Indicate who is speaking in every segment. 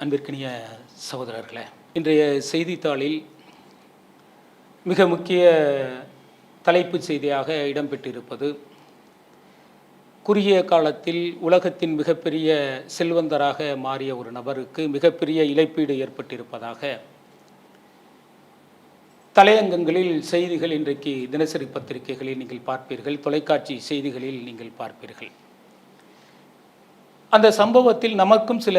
Speaker 1: அன்பிற்கினிய சகோதரர்களே இன்றைய செய்தித்தாளில் மிக முக்கிய தலைப்புச் செய்தியாக இடம்பெற்றிருப்பது குறுகிய காலத்தில் உலகத்தின் மிகப்பெரிய செல்வந்தராக மாறிய ஒரு நபருக்கு மிகப்பெரிய இழப்பீடு ஏற்பட்டிருப்பதாக தலையங்கங்களில் செய்திகள் இன்றைக்கு தினசரி பத்திரிகைகளில் நீங்கள் பார்ப்பீர்கள் தொலைக்காட்சி செய்திகளில் நீங்கள் பார்ப்பீர்கள். அந்த சம்பவத்தில் நமக்கும் சில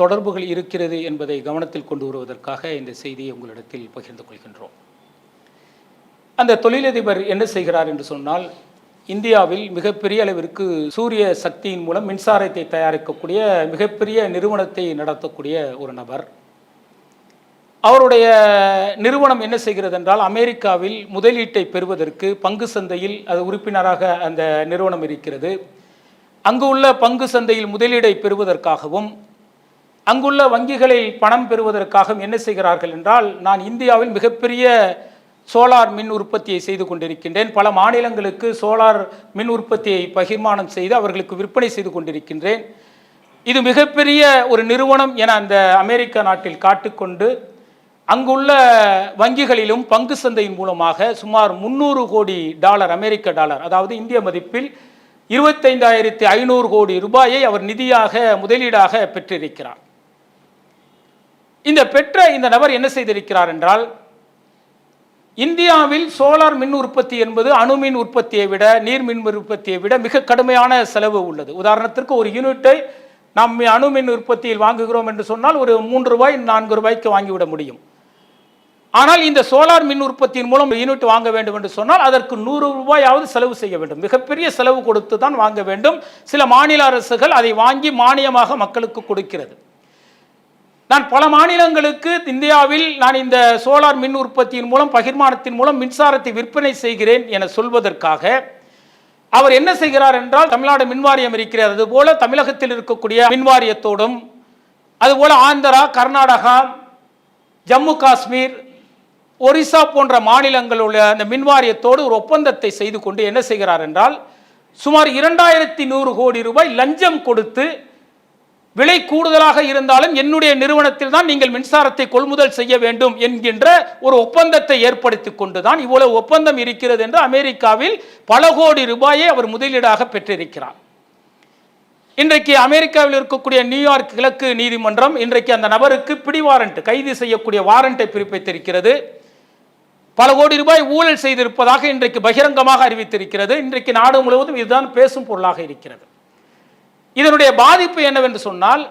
Speaker 1: தொடர்புகள் இருக்கிறது என்பதை கவனத்தில் கொண்டு வருவதற்காக இந்த செய்தியை உங்களிடத்தில் பகிர்ந்து கொள்கின்றோம். அந்த தொழிலதிபர் என்ன செய்கிறார் என்று சொன்னால் இந்தியாவில் மிகப்பெரிய அளவிற்கு சூரிய சக்தியின் மூலம் மின்சாரத்தை தயாரிக்கக்கூடிய மிகப்பெரிய நிறுவனத்தை நடத்தக்கூடிய ஒரு நபர். அவருடைய நிறுவனம் என்ன செய்கிறது என்றால் அமெரிக்காவில் முதலீட்டை பெறுவதற்கு பங்கு சந்தையில் அது உறுப்பினராக அந்த நிறுவனம் இருக்கிறது. அங்கு உள்ள பங்கு சந்தையில் முதலீடை பெறுவதற்காகவும் அங்குள்ள வங்கிகளில் பணம் பெறுவதற்காகவும் என்ன செய்கிறார்கள் என்றால் நான் இந்தியாவில் மிகப்பெரிய சோலார் மின் உற்பத்தியை செய்து கொண்டிருக்கின்றேன். பல மாநிலங்களுக்கு சோலார் மின் உற்பத்தியை பகிர்மானம் செய்து அவர்களுக்கு விற்பனை செய்து கொண்டிருக்கின்றேன். இது மிகப்பெரிய ஒரு நிறுவனம் என அந்த அமெரிக்க நாட்டில் காட்டிக்கொண்டு அங்குள்ள வங்கிகளிலும் பங்கு சந்தையின் மூலமாக சுமார் முந்நூறு கோடி டாலர் அமெரிக்க டாலர் அதாவது இந்திய மதிப்பில் இருபத்தைந்தாயிரத்தி ஐநூறு கோடி ரூபாயை அவர் நிதியாக முதலீடாக பெற்றிருக்கிறார். இந்த பெற்ற இந்த நபர் என்ன செய்திருக்கிறார் என்றால் இந்தியாவில் சோலார் மின் உற்பத்தி என்பது அணு மின் உற்பத்தியை விட நீர் மின் உற்பத்தியை விட மிக கடுமையான செலவு உள்ளது. உதாரணத்திற்கு ஒரு யூனிட்டை நாம் அணு மின் உற்பத்தியில் வாங்குகிறோம் என்று சொன்னால் ஒரு மூன்று ரூபாய் நான்கு ரூபாய்க்கு வாங்கிவிட முடியும். ஆனால் இந்த சோலார் மின் உற்பத்தியின் மூலம் யூனிட் வாங்க வேண்டும் என்று சொன்னால் அதற்கு நூறு ரூபாயாவது செலவு செய்ய வேண்டும். மிகப்பெரிய செலவு கொடுத்து தான் வாங்க வேண்டும். சில மாநில அரசுகள் அதை வாங்கி மானியமாக மக்களுக்கு கொடுக்கிறது. நான் பல மாநிலங்களுக்கு இந்தியாவில் நான் இந்த சோலார் மின் உற்பத்தியின் மூலம் பகிர்மானத்தின் மூலம் மின்சாரத்தை விற்பனை செய்கிறேன் என சொல்வதற்காக அவர் என்ன செய்கிறார் என்றால் தமிழ்நாடு மின்வாரியம் இருக்கிறது. அதுபோல தமிழகத்தில் இருக்கக்கூடிய மின்வாரியத்தோடும் அதுபோல ஆந்திரா கர்நாடகா ஜம்மு காஷ்மீர் ஒரிசா போன்ற மாநிலங்கள் உள்ள அந்த மின்வாரியத்தோடு ஒரு ஒப்பந்தத்தை செய்து கொண்டு என்ன செய்கிறார் என்றால் சுமார் இரண்டாயிரத்தி நூறு கோடி ரூபாய் லஞ்சம் கொடுத்து விலை கூடுதலாக இருந்தாலும் என்னுடைய நிறுவனத்தில் தான் நீங்கள் மின்சாரத்தை கொள்முதல் செய்ய வேண்டும் என்கின்ற ஒரு ஒப்பந்தத்தை ஏற்படுத்தி கொண்டுதான் இவ்வளவு ஒப்பந்தம் இருக்கிறது என்று அமெரிக்காவில் பல கோடி ரூபாயை அவர் முதலீடாக பெற்றிருக்கிறார். இன்றைக்கு அமெரிக்காவில் இருக்கக்கூடிய நியூயார்க் கிழக்கு நீதிமன்றம் இன்றைக்கு அந்த நபருக்கு பிடி வாரண்ட் கைது செய்யக்கூடிய வாரண்டை பிறப்பித்திருக்கிறது. பல கோடி ரூபாய் ஊழல் செய்திருப்பதாக இன்றைக்கு பகிரங்கமாக அறிவித்திருக்கிறது. இன்றைக்கு நாடு முழுவதும் இதுதான் பேசும் பொருளாக இருக்கிறது. இதனுடைய பாதிப்பு என்னவென்று சொன்னால்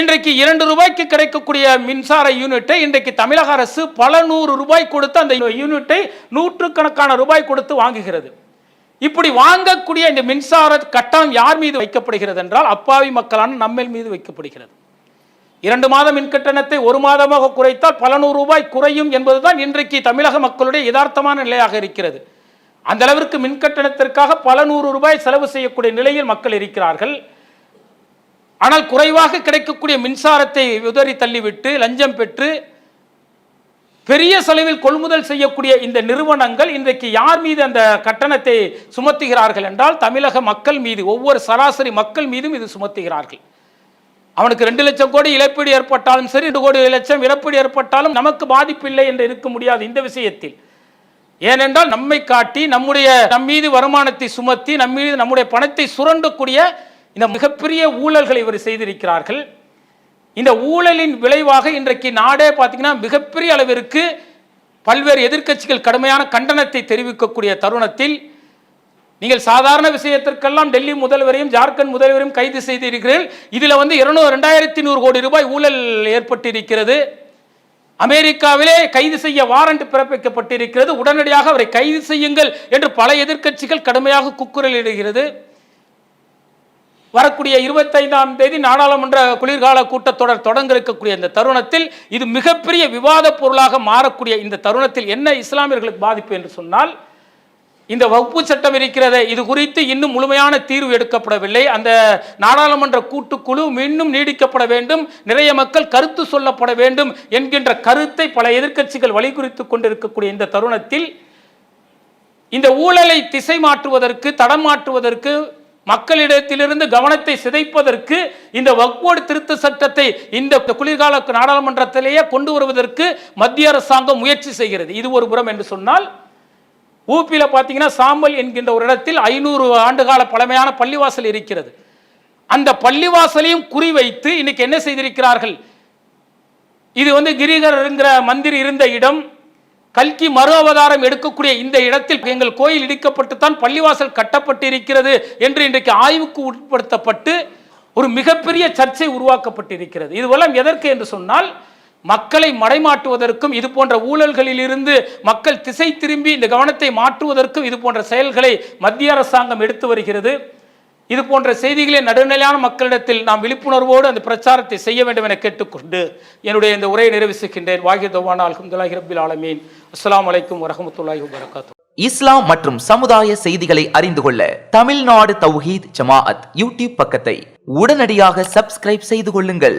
Speaker 1: இன்றைக்கு இரண்டு ரூபாய்க்கு கிடைக்கக்கூடிய மின்சார யூனிட்டை இன்றைக்கு தமிழக அரசு பல நூறு ரூபாய் கொடுத்து அந்த யூனிட்டை நூற்றுக்கணக்கான ரூபாய் கொடுத்து வாங்குகிறது. இப்படி வாங்கக்கூடிய இந்த மின்சார கட்டணம் யார் மீது வைக்கப்படுகிறது என்றால் அப்பாவி மக்களான நம்மில் மீது வைக்கப்படுகிறது. இரண்டு மாத மின் கட்டணத்தை ஒரு மாதமாக குறைத்தால் பல நூறு ரூபாய் குறையும் என்பதுதான் இன்றைக்கு தமிழக மக்களுடைய யதார்த்தமான நிலையாக இருக்கிறது. அந்த அளவிற்கு மின் கட்டணத்திற்காக பல நூறு ரூபாய் செலவு செய்யக்கூடிய நிலையில் மக்கள் இருக்கிறார்கள். ஆனால் குறைவாக கிடைக்கக்கூடிய மின்சாரத்தை உதறி தள்ளிவிட்டு லஞ்சம் பெற்று பெரிய செலவில் கொள்முதல் செய்யக்கூடிய இந்த நிறுவனங்கள் இன்றைக்கு யார் மீது அந்த கட்டணத்தை சுமத்துகிறார்கள் என்றால் தமிழக மக்கள் மீது ஒவ்வொரு சராசரி மக்கள் மீதும் இது சுமத்துகிறார்கள். அவனுக்கு ரெண்டு லட்சம் கோடி இழப்பீடு ஏற்பட்டாலும் சரி ரெண்டு கோடி லட்சம் இழப்பீடு ஏற்பட்டாலும் நமக்கு பாதிப்பு இல்லை என்று இருக்க முடியாது இந்த விஷயத்தில். ஏனென்றால் நம்மை காட்டி நம்முடைய நம் மீது வருமானத்தை சுமத்தி நம் மீது நம்முடைய பணத்தை சுரண்டக்கூடிய இந்த மிகப்பெரிய ஊழல்களை இவர் செய்திருக்கிறார்கள். இந்த ஊழலின் விளைவாக இன்றைக்கு நாடே பார்த்தீங்கன்னா மிகப்பெரிய அளவிற்கு பல்வேறு எதிர்க்கட்சிகள் கடுமையான கண்டனத்தை தெரிவிக்கக்கூடிய தருணத்தில் நீங்கள் சாதாரண விஷயத்திற்கெல்லாம் டெல்லி முதல்வரையும் ஜார்க்கண்ட் முதல்வரையும் கைது செய்திருக்கிறீர்கள். இதில் வந்து இருநூறு ரெண்டாயிரத்தி நூறு கோடி ரூபாய் ஊழல் ஏற்பட்டிருக்கிறது. அமெரிக்காவிலே கைது செய்ய வாரண்ட் பிறப்பிக்கப்பட்டிருக்கிறது. உடனடியாக அவரை கைது செய்யுங்கள் என்று பல எதிர்க்கட்சிகள் கடுமையாக குக்குரலிடுகிறது. வரக்கூடிய இருபத்தைந்தாம் தேதி நாடாளுமன்ற குளிர்கால கூட்டத்தொடர் தொடங்க இருக்கக்கூடிய இந்த தருணத்தில் இது மிகப்பெரிய விவாத பொருளாக மாறக்கூடிய இந்த தருணத்தில் என்ன இஸ்லாமியர்களுக்கு பாதிப்பு என்று சொன்னால் இந்த வகுப்பு சட்டம் இருக்கிறது இது குறித்து இன்னும் முழுமையான தீர்வு எடுக்கப்படவில்லை. அந்த நாடாளுமன்ற கூட்டுக்குழு இன்னும் நீடிக்கப்பட வேண்டும். நிறைய மக்கள் கருத்து சொல்லப்பட வேண்டும் என்கின்ற கருத்தை பல எதிர்க்கட்சிகள் வலியுறுத்தி கொண்டிருக்கக்கூடிய இந்த தருணத்தில் இந்த ஊழலை திசை மாற்றுவதற்கு தடம் மாற்றுவதற்கு மக்களிடத்திலிருந்து கவனத்தை சிதைப்பதற்கு இந்த வக்போர்டு திருத்த சட்டத்தை இந்த குளிர்கால நாடாளுமன்றத்திலேயே கொண்டு வருவதற்கு மத்திய அரசாங்கம் முயற்சி செய்கிறது. இது ஒரு புறம் என்று சொன்னால் ஊப்பியில் பார்த்தீங்கன்னா சாம்பல் என்கின்ற ஒரு இடத்தில் ஐநூறு ஆண்டுகால பழமையான பள்ளிவாசல் இருக்கிறது. அந்த பள்ளிவாசலையும் குறிவைத்து இன்னைக்கு என்ன செய்திருக்கிறார்கள்? இது வந்து கிரிகர்ங்கிற மந்திரி இருந்த இடம் கல்கி மறு அவதாரம் எடுக்கக்கூடிய இந்த இடத்தில் எங்கள் கோயில் இடிக்கப்பட்டுத்தான் பள்ளிவாசல் கட்டப்பட்டு இருக்கிறது என்று இன்றைக்கு ஆய்வுக்கு உட்படுத்தப்பட்டு ஒரு மிகப்பெரிய சர்ச்சை உருவாக்கப்பட்டிருக்கிறது. இதுவெல்லாம் எதற்கு என்று சொன்னால் மக்களை மடைமாட்டுவதற்கும் இது போன்ற ஊழல்களில் இருந்து மக்கள் திசை திரும்பி இந்த கவனத்தை மாற்றுவதற்கும் இது போன்ற செயல்களை மத்திய அரசாங்கம் எடுத்து வருகிறது. இது போன்ற செய்திகளை நடுநிலையான மக்களிடத்தில் நாம் விழிப்புணர்வோடு அந்த பிரச்சாரத்தை செய்ய வேண்டும் என கேட்டுக்கொண்டு என்னுடைய இந்த உரையை நிறைவு செய்கின்றேன். வாகி தவான் அல்ஹம்துல்லாஹி ரபில் ஆலமீன். அஸ்லாம் வலைக்கம் வரமத்துல்லாஹி வரகாத்து
Speaker 2: இஸ்லாம் மற்றும் சமுதாய செய்திகளை அறிந்து கொள்ள தமிழ்நாடு தௌஹீத் ஜமாஅத் யூடியூப் பக்கத்தை உடனடியாக சப்ஸ்கிரைப் செய்து கொள்ளுங்கள்.